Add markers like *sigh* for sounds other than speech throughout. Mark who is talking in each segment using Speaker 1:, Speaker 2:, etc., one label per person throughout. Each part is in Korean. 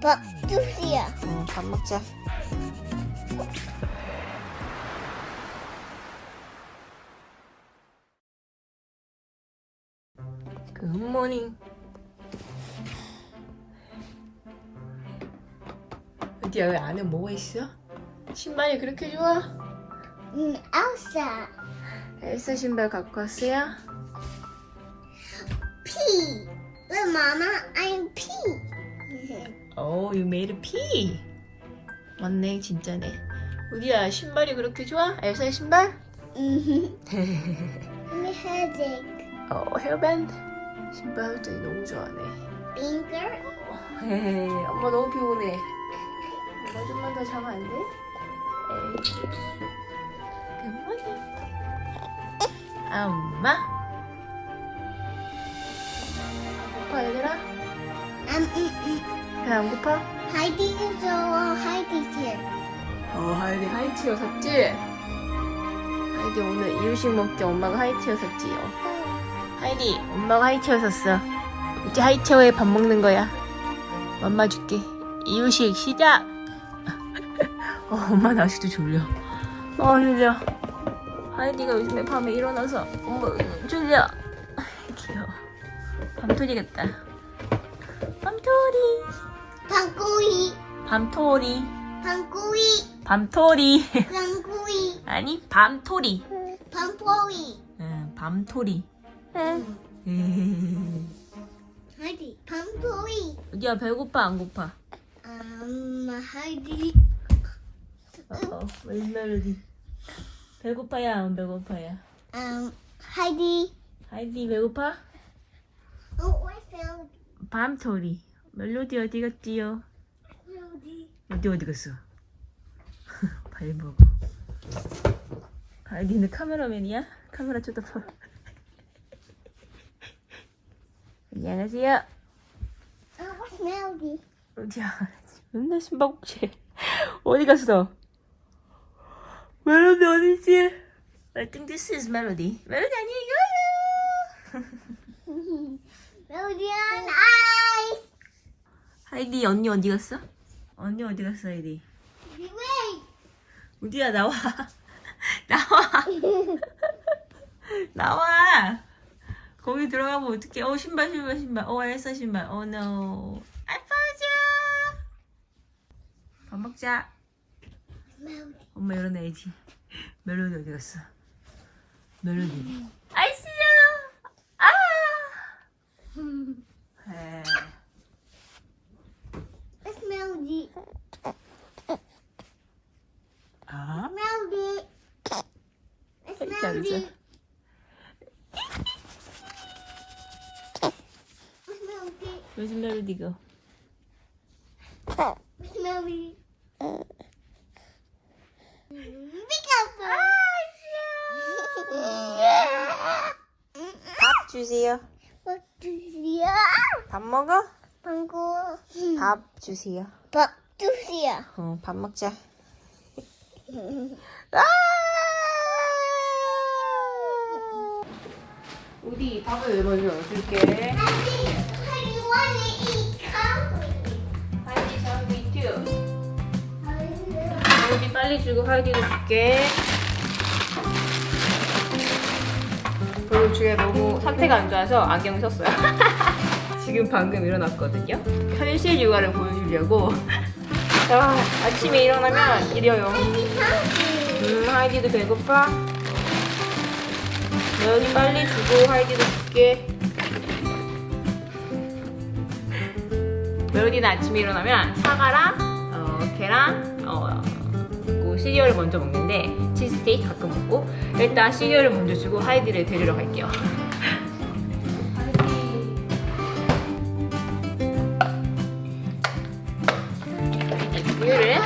Speaker 1: 박두시야.
Speaker 2: 응, 밥 먹자. 굿모닝. 어디야 왜 안에 뭐가 있어? 신발이 그렇게 좋아?
Speaker 1: 음, 엘사.
Speaker 2: 엘사 신발 갖고 왔어요?
Speaker 1: P. 왜 마마? I'm P.
Speaker 2: 오, you made a pea. 맞네, 진짜네. 우리야 신발이 그렇게 좋아? 엘사의 신발?
Speaker 1: 음. 헤딩.
Speaker 2: 어, 헤어밴드. 신발 할때 너무 좋아하네. 에이, *laughs* 엄마 너무 피곤해. 엄마 좀만 더 자면 안 돼? 에이. 굿모닝. 아, 엄마? 고파, 얘들아?
Speaker 1: 음, 음, 음.
Speaker 2: 배안 고파?
Speaker 1: 하이디 좋아. 하이디 here.
Speaker 2: 어, 하이디 하이티어 샀지? 하이디 오늘 이유식 먹게 엄마가 하이티어 샀지요. 하이디, 엄마가 하이티어 샀어. 이제 하이티어에 밥 먹는 거야. 엄마 줄게. 이유식 시작! *laughs* 어, 엄마 나 아직도 졸려. 어, 졸려. 하이디가 요즘에 밤에 일어나서 엄마 졸려. *laughs* 귀여워. 밤토리겠다. 밤토리.
Speaker 1: 방구이.
Speaker 2: 밤토리.
Speaker 1: 방구이.
Speaker 2: 밤토리.
Speaker 1: 방구이. *laughs*
Speaker 2: 아니, 밤토리.
Speaker 1: 방포이.
Speaker 2: 응, 밤토리.
Speaker 1: 하이디. 방포이.
Speaker 2: 야, 배고파, 안 고파?
Speaker 1: 음, 하이디.
Speaker 2: 어, 웬 멜로디. 배고파야, 안 배고파야?
Speaker 1: 음, 하이디.
Speaker 2: 하이디, 배고파?
Speaker 1: Oh, I found
Speaker 2: 밤토리. 멜로디 어디 갔지요?
Speaker 1: melody.
Speaker 2: 어디 어디 갔어? 발 보고. 하이디는 카메라맨이야? 카메라 쳐다봐. *laughs* 안녕하세요.
Speaker 1: Oh, what's melody?
Speaker 2: 어디야? 맨날 숨바꼭질. 어디 갔어? 멜로디 어디지? I think this is melody. 멜로디 아니에요?
Speaker 1: melody on ice.
Speaker 2: 하이디 언니 어디 갔어? 언니 어디 갔어 하이디?
Speaker 1: Wait.
Speaker 2: 우디야 나와. *laughs* 나와. *laughs* 나와. 거기 들어가면 어떡해? 어 신발 신발 신발. 어 엘사 신발. 어 no. 알파자. 밥 먹자. 엄마 일어나야지. 멜로디 어디 갔어? 멜로디. 아이스야. 아. 에.
Speaker 1: Melody?
Speaker 2: 아?
Speaker 1: Melody. What's
Speaker 2: Hey, Teresa.
Speaker 1: melody? What's melody?
Speaker 2: 밥 주세요.
Speaker 1: Do you?
Speaker 2: 밥 먹어?
Speaker 1: 방구.
Speaker 2: 밥 주세요.
Speaker 1: 밥 주세요.
Speaker 2: 어, 밥 먹자. *laughs* 아! 우디 밥을 먼저 줄게.
Speaker 1: Want to eat
Speaker 2: 빨리 주고 하이디도 줄게. 그리고 주에 너무 상태가 안 좋아서 안경을 썼어요. *laughs* 지금 방금 일어났거든요. 현실 육아를 보여주려고. *laughs* 자, 아침에 일어나면 이래요. 음, 하이디도 배고파? 여기 빨리 주고 하이디도 줄게. 멜로디는 아침에 일어나면 사과랑 어, 계란, 어, 시리얼을 먼저 먹는데 치즈케이크 가끔 먹고 일단 시리얼을 먼저 주고 하이디를 데리러 갈게요. 하이디 우유를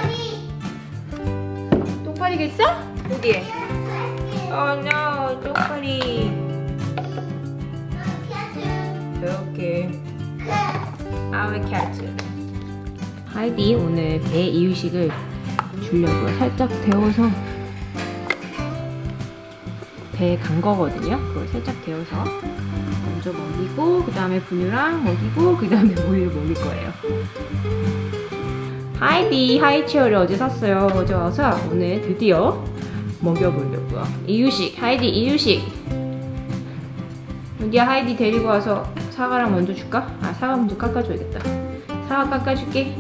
Speaker 2: 쪽파리겠어? 어디에? 어, no, 쪽파리. 이렇게. 아왜 캣츠. 하이디 오늘 배 이유식을 주려고요. 살짝 데워서 배에 간 거거든요. 그걸 살짝 데워서 먼저 먹이고 그 다음에 분유랑 먹이고 그 다음에 모유를 *laughs* 먹일 거예요. 하이디 하이치어를 어제 샀어요. 어제 와서 오늘 드디어 먹여보려고요. 이유식 하이디 이유식. 여기야 하이디 데리고 와서 사과랑 먼저 줄까? 아 사과 먼저 깎아줘야겠다. 사과 깎아줄게.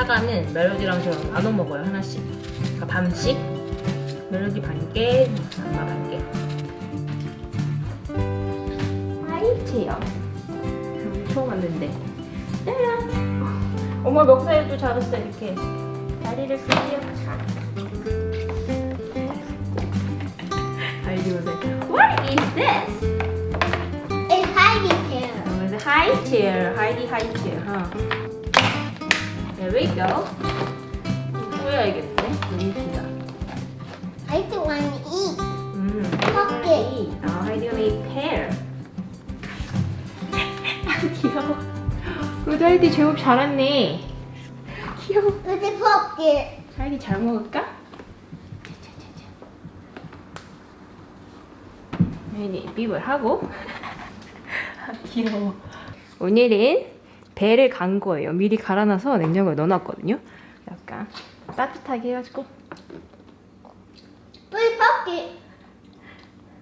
Speaker 2: 사과는 멜로디랑 저랑 나눠 먹어요 하나씩. 그러니까 반씩. 멜로디 반개, 엄마 반개. 하이트요. 처음 왔는데. 짜란. 어머 멱살도 잡았어 이렇게. 다리를 쓰세요. 아이디 보세요. What is this?
Speaker 1: It's hiding here.
Speaker 2: A high chair. Heidi high chair, huh? There we go. 너무 크다.
Speaker 1: I don't want to eat.
Speaker 2: 음.
Speaker 1: Pocket.
Speaker 2: 아, 하이디가 make pear. 귀여워. 하이디 제법 잘했네. 귀여워.
Speaker 1: The pocket.
Speaker 2: 하이디 잘 먹을까? 하이디 삐을 하고. 아, 귀여워. 오늘은 배를 간 거예요. 미리 갈아놔서 냉장고에 넣어놨거든요. 약간 따뜻하게 해가지고.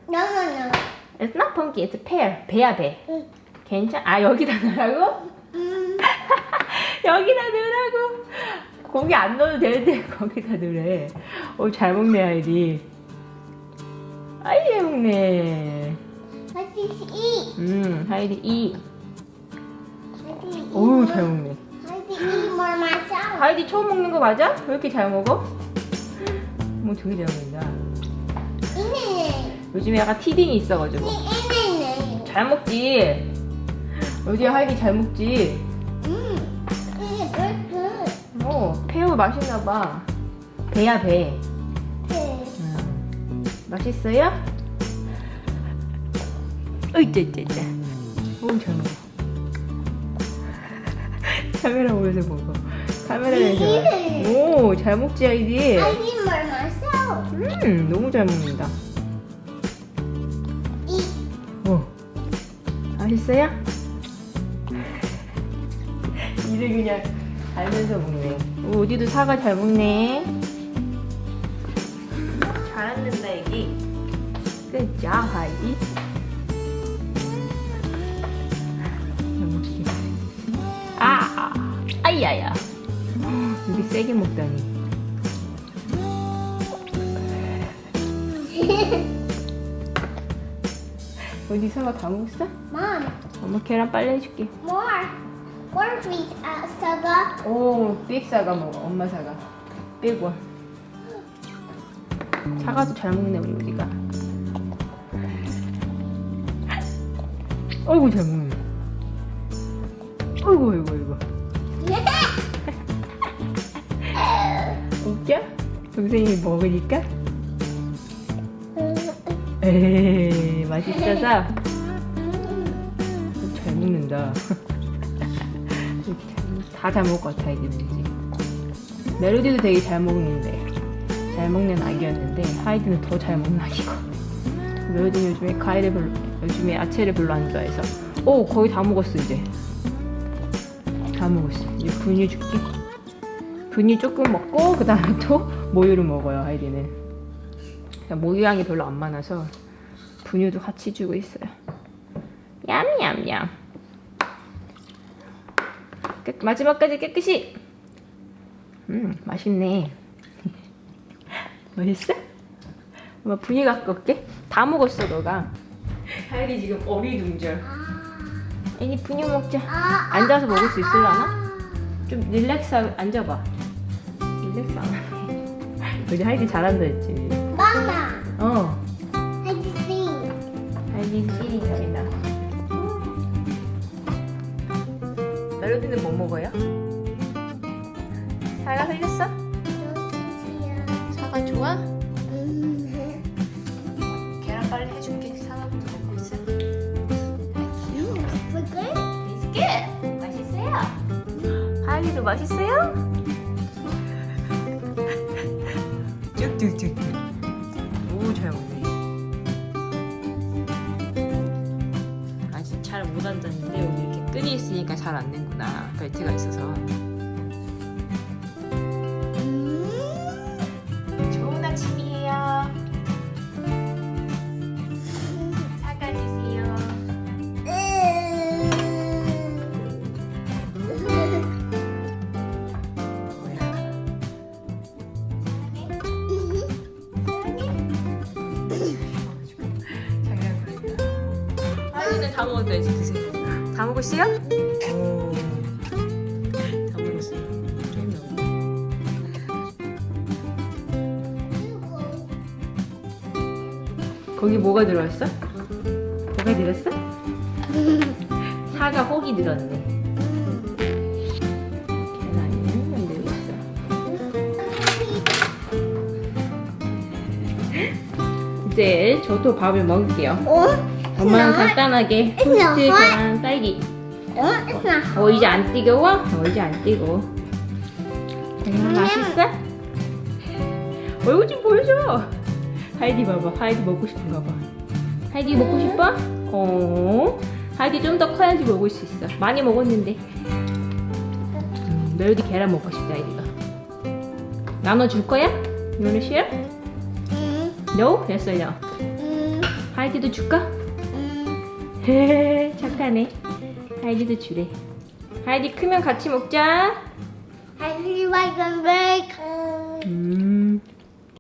Speaker 1: No, no, no.
Speaker 2: It's not pumpkin, it's pear. 배야 배.
Speaker 1: 응.
Speaker 2: 괜찮? 아 여기다 넣으라고?
Speaker 1: Mm. *laughs*
Speaker 2: 여기다 넣으라고? 거기 안 넣어도 되는데 *laughs* 거기다 넣으래. 오, 잘 먹네, 아이디. 아이, 잘 먹네.
Speaker 1: You eat?
Speaker 2: 음, 하이디 이. 어우, 잘 먹네. 하이디 처음 먹는 거 맞아? 왜 이렇게 잘 먹어? 뭐 되게 잘 먹는다.
Speaker 1: 이네네.
Speaker 2: 요즘에 약간 티딩이 있어가지고. 잘 먹지? 어디 하이디 잘 먹지?
Speaker 1: 음. 이게 good.
Speaker 2: 어, 페어 맛있나 봐. 배야, 배. 음. 맛있어요? 으이짜짜짜. 오, 잘 먹어. 카메라 보면서 먹어. 카메라에서. 오, 잘 먹지, 아이디.
Speaker 1: I did more myself.
Speaker 2: 음, 너무 잘 먹는다.
Speaker 1: Eat.
Speaker 2: 오. 맛있어요? *laughs* 이를 그냥 달면서 먹네. 오, 어디도 사과 잘 먹네. 잘한다, 애기. 끝자, 하이 아이야야. 이렇게 세게 먹다니. *laughs* 어디 사과 다 먹었어?
Speaker 1: Mom,
Speaker 2: 엄마 계란 빨리 해줄게.
Speaker 1: more. More sweet uh, saga.
Speaker 2: 오, 빅 사과 먹어. 엄마 사과. 빅 원. 사과도 잘 먹네 우리 우리가. 어이구 잘 먹네. 어이구 어이구 어이구. 동생이 먹으니까? 에이 맛있어서 잘 먹는다. *laughs* 다 잘 먹을 것 같아 이제 왠지. 멜로디도 되게 잘 먹는데 잘 먹는 아기였는데 하이드는 더 잘 먹는 아기고. 멜로디는 요즘에 과일을 별로, 요즘에 야채를 별로 안 좋아해서. 오 거의 다 먹었어 이제. 다 먹었어. 이제 분유 줄게. 분유 조금 먹고 그 다음에 또 모유를 먹어요 하이디는. 그냥 모유 양이 별로 안 많아서 분유도 같이 주고 있어요. 얌얌얌. 깨- 마지막까지 깨끗이. 음 맛있네. *laughs* 맛있어? 엄마 분유 갖고 올게. 다 먹었어 너가. 하이디 지금 어리둥절. 애니 분유 먹자.
Speaker 1: 아,
Speaker 2: 앉아서 먹을 수 있을라나? 좀 릴렉스 하고 앉아봐. 릴렉스 안 하네. 우리 하이디 잘한다 했지.
Speaker 1: Mama,
Speaker 2: 어.
Speaker 1: I just sing.
Speaker 2: 하이디 시리 잘이다. 멜로디는 뭐 먹어요? 사과 흘렸어? 좋아?
Speaker 1: 음.
Speaker 2: 계란 빨리 해줄게. 사과부터 먹고 있어.
Speaker 1: 예쁠걸?
Speaker 2: 맛있게? 맛있어요? 하이도 맛있어요? 다 먹었다 이제 드세요. 다 먹었어요? 거기 뭐가 들어왔어? 뭐가 들었어? 사과 혹이 들었네. 계란이 있어. 이제 저도 밥을 먹을게요.
Speaker 1: 어?
Speaker 2: 엄마는 간단하게
Speaker 1: hot.
Speaker 2: 계란 딸기.
Speaker 1: 어?
Speaker 2: 어 이제 안 뜨거워? 어 이제 안 뜨거워. 음, 맛있어? 얼굴 좀 보여줘. 하이디 봐봐. 하이디 먹고 싶은가 봐. 하이디 먹고 싶어? 어. 하이디 좀 더 커야지 먹을 수 있어. 많이 먹었는데. 음, 멜로디 계란 먹고 싶다 하이디가. 나눠줄 거야? Share?
Speaker 1: 음.
Speaker 2: No? 됐어 no.
Speaker 1: 음.
Speaker 2: 하이디도 줄까?
Speaker 1: 음.
Speaker 2: 헤헤 착하네. 하이디도 주래. 하이디 크면 같이 먹자.
Speaker 1: Like them very
Speaker 2: 음.